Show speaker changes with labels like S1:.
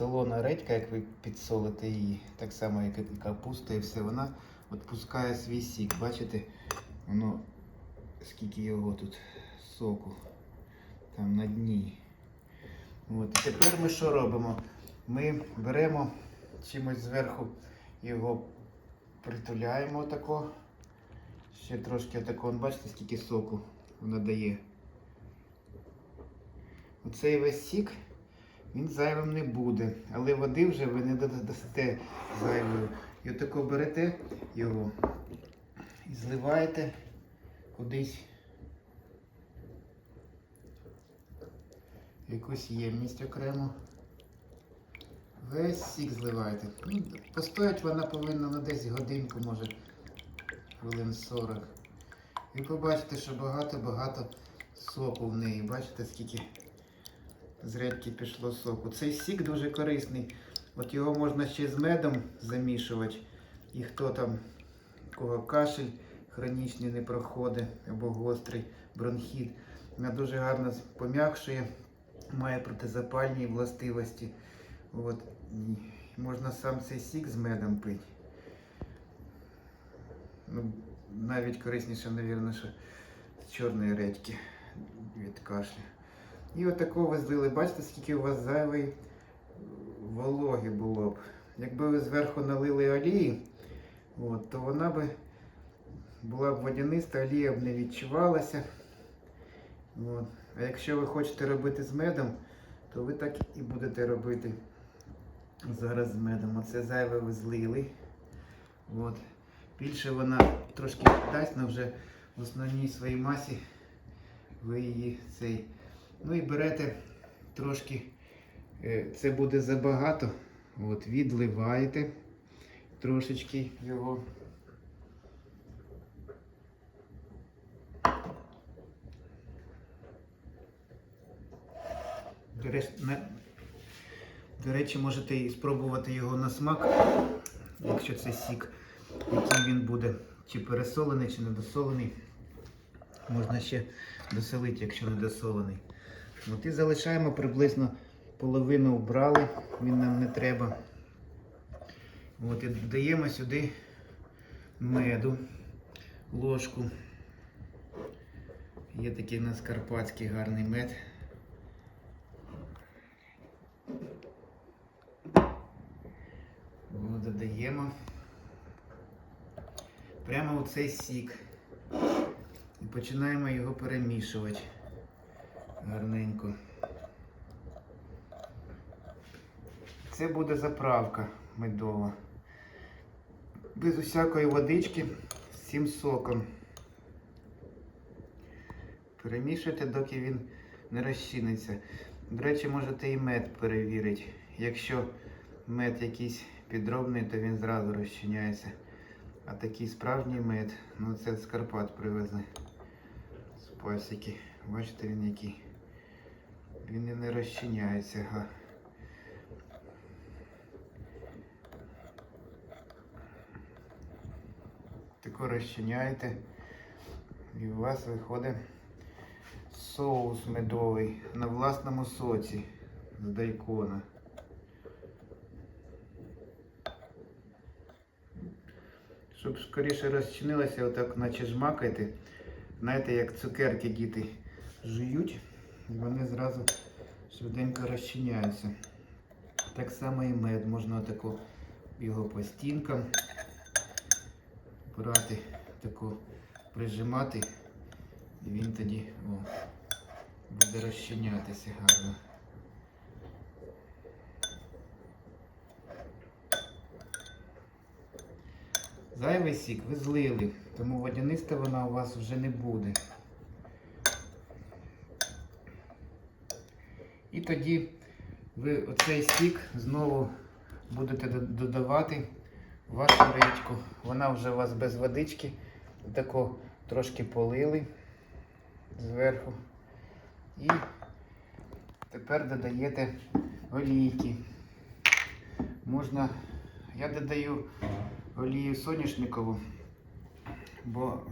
S1: солона редька, як ви підсолите її, так само, як і капуста і все, вона відпускає свій сік. Бачите, воно скільки його тут соку там на дні. От. Тепер ми що робимо? Ми беремо чимось зверху його притуляємо отако. Ще трошки отако, Вон бачите, скільки соку вона дає. Оцей весь сік, він зайвим не буде, але води вже ви не дода- дасте зайвою. І отако берете його і зливаєте кудись якусь ємність окремо. Весь сік зливаєте. Ну, постоять вона повинна на десь годинку, може, хвилин 40. І побачите, що багато-багато соку в неї. Бачите, скільки з редьки пішло соку. Цей сік дуже корисний. От його можна ще з медом замішувати. І хто там, кого кашель хронічний не проходить або гострий бронхіт. Вона дуже гарно пом'якшує, має протизапальні властивості. От. Можна сам цей сік з медом пити. Ну, навіть корисніше, мабуть, що з чорної редьки від кашлю. І отако ви злили. Бачите, скільки у вас зайвої вологи було б. Якби ви зверху налили олії, от, то вона би була б водяниста, олія б не відчувалася. От. А якщо ви хочете робити з медом, то ви так і будете робити зараз з медом. Оце зайве ви злили. От. Більше вона трошки дасть, але вже в основній своїй масі ви її цей. Ну і берете трошки, е, це буде забагато. От, відливаєте трошечки його. До речі, можете і спробувати його на смак, якщо це сік, який він буде, чи пересолений, чи недосолений. Можна ще доселити, якщо недосолений. От і залишаємо приблизно половину вбрали, він нам не треба. От і додаємо сюди меду, ложку. Є такий у нас карпатський гарний мед. От, додаємо прямо у цей сік. І починаємо його перемішувати гарненько. Це буде заправка медова. Без усякої водички з цим соком. Перемішуйте, доки він не розчиниться. До речі, можете і мед перевірити. Якщо мед якийсь підробний, то він зразу розчиняється. А такий справжній мед, ну це з Карпат привезли. З пасіки. Бачите він який. Він і не розчиняється. Тако розчиняєте. І у вас виходить соус медовий на власному соці з дайкона. Щоб скоріше розчинилося, отак наче жмакайте. Знаєте, як цукерки діти жують, і вони зразу швиденько розчиняються. Так само і мед, можна отако його по стінкам брати, тако прижимати, і він тоді о, буде розчинятися гарно. Зайвий сік ви злили, тому водяниста вона у вас вже не буде. І тоді ви оцей сік знову будете додавати в вашу речку. Вона вже у вас без водички. Тако трошки полили зверху. І тепер додаєте олійки. Можна, я додаю олію соняшникову, бо